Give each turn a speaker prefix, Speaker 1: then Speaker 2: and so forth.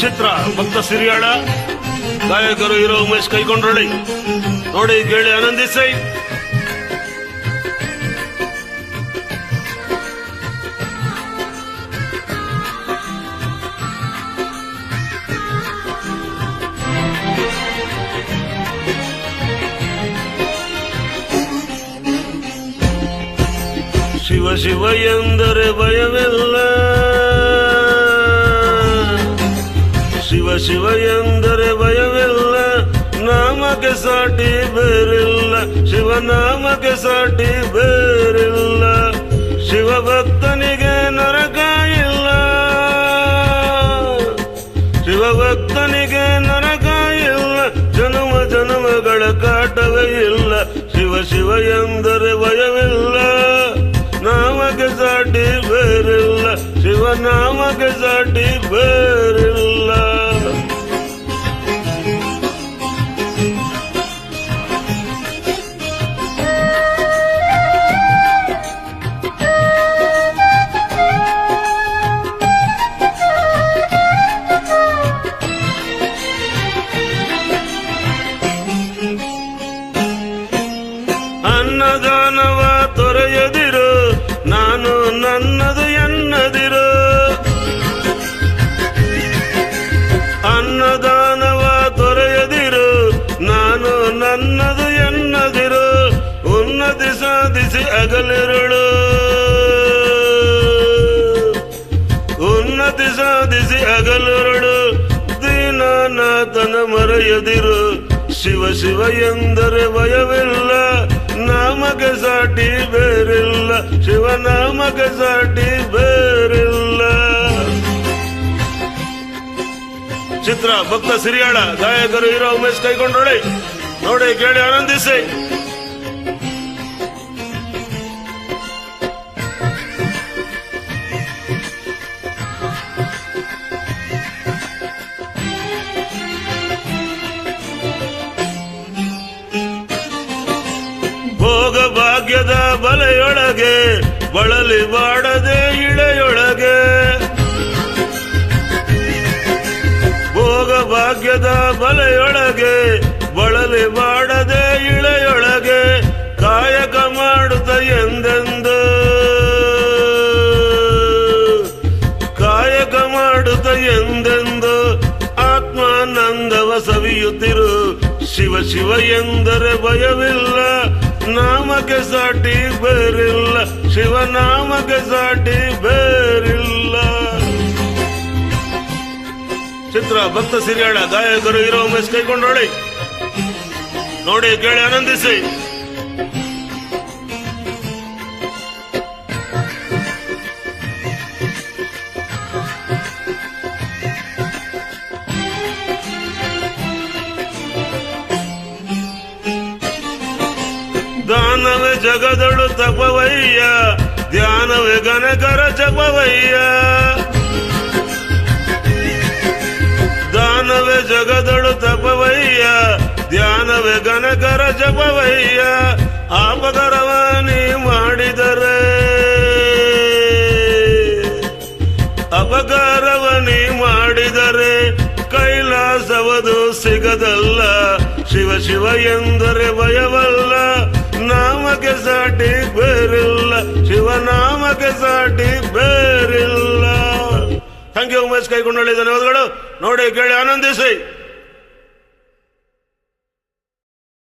Speaker 1: ಚಿತ್ರ ಭಕ್ತ ಸಿರಿಯಾಳ. ಗಾಯಕರು ಇರೋ ಉಮೇಶ್ ಕೈಕೊಂಡ್ರಳಿ ನೋಡಿ ಕೇಳಿ ಆನಂದಿಸಿ. ಶಿವ ಶಿವ ಎಂದರೆ ಭಯವಿಲ್ಲ. ಶಿವ ಎಂದರೆ ಭಯವಿಲ್ಲ, ನಾಮಕ್ಕೆ ಸಾಟಿ ಬೇರಿಲ್ಲ. ಶಿವ ನಾಮಕ್ಕೆ ಸಾಟಿ ಬೇರಿಲ್ಲ. ಶಿವ ಭಕ್ತನಿಗೆ ನರಕ ಇಲ್ಲ. ಶಿವ ಭಕ್ತನಿಗೆ ನರಕ ಇಲ್ಲ. ಜನ್ಮ ಜನ್ಮಗಳ ಕಾಟವೇ ಇಲ್ಲ. ಶಿವ ಶಿವ ಎಂದರೆ ಭಯವಿಲ್ಲ, ನಾಮಕ್ಕೆ ಸಾಟಿ ಬೇರಿಲ್ಲ. ಶಿವ ನಾಮಕ್ಕೆ ಸಾಟಿ ಅನ್ನದಾನವ ತೊರೆಯದಿರು, ನಾನು ನನ್ನದು ಎನ್ನದಿರು. ಅನ್ನದಾನವ ತೊರೆಯದಿರು, ನಾನು ನನ್ನದು ಎನ್ನದಿರು. ಉನ್ನತಿ ಸಾಧಿಸಿ ಅಗಲಿರುಳು. ಉನ್ನತಿ ಸಾಧಿಸಿ ಅಗಲಿರುಳು. ದೀನನಾಥನ ಮರೆಯದಿರು. ಶಿವ ಶಿವ ಎಂದರೆ ಭಯವಿಲ್ಲ. ನಾಮಕ್ಕೆ ಸಾಟಿ ಬೇರಿಲ್ಲ ಶಿವ ನಾಮಕ್ಕೆ ಸಾಟಿ ಬೇರಿಲ್ಲ. ಚಿತ್ರ ಭಕ್ತ ಸಿರಿಯಾಳ, ಗಾಯಕರು ಇರೋ ಉಮೇಶ್ ಕೈಗೊಂಡೋಳಿ ನೋಡಿ ಕೇಳಿ ಆನಂದಿಸಿ. ಭಾಗ್ಯದ ಬಲೆಯೊಳಗೆ, ಬಳಲಿ ಬಾಡದೆ ಇಳೆಯೊಳಗೆ. ಭೋಗ ಭಾಗ್ಯದ ಬಲೆಯೊಳಗೆ, ಬಳಲಿ ಬಾಡದೆ ಇಳೆಯೊಳಗೆ, ಕಾಯಕ ಮಾಡುತ್ತ ಎಂದೆಂದು. ಕಾಯಕ ಮಾಡುತ್ತ ಎಂದೆಂದು ಆತ್ಮಾನಂದವ ಸವಿಯುತ್ತಿರು ಶಿವ ಶಿವ ಎಂದರೆ ಭಯವಿಲ್ಲ ನಾಮಕ್ಕೆ ಸಾಟಿ ಬೇರಿಲ್ಲ, ಶಿವ ನಾಮಕ್ಕೆ ಸಾಟಿ ಬೇರಿಲ್ಲ. ಚಿತ್ರ ಭಕ್ತ ಸಿರಿಯಾಳ, ಗಾಯಕರು ಇರೋ ಉಮೇಶ್ ಕೈಕೊಂಡೋಡಿ ನೋಡಿ ಕೇಳಿ ಆನಂದಿಸಿ. ಜಗದಳು ತಪವಯ್ಯ ಧ್ಯಾನವೇ ಗನಕರ ಜಪವಯ್ಯ ದಾನವೇ ಜಗದಳು ತಪವಯ್ಯ ಧ್ಯಾನವೇ ಗನಕರ ಜಪವಯ್ಯ ಅಪಕರವಾನಿ ಮಾಡಿದರೆ ಅಪಕಾರವನಿ ಮಾಡಿದರೆ ಕೈಲಾಸವದು ಸಿಗದಲ್ಲ. ಶಿವ ಶಿವ ಎಂದರೆ ಭಯವಲ್ಲ. ನಾಮಕ್ಕೆ ಸಾಟಿ ಬೇರಿಲ್ಲ ಶಿವ ನಾಮಕ್ಕೆ ಸಾಟಿ ಬೇರಿಲ್ಲ. ಥ್ಯಾಂಕ್ ಯು ಉಮೇಶ್ ಕೈಗೊಂಡಳ್ಳಿ ಧನ್ಯವಾದಗಳು. ನೋಡಿ ಕೇಳಿ ಆನಂದಿಸಿ.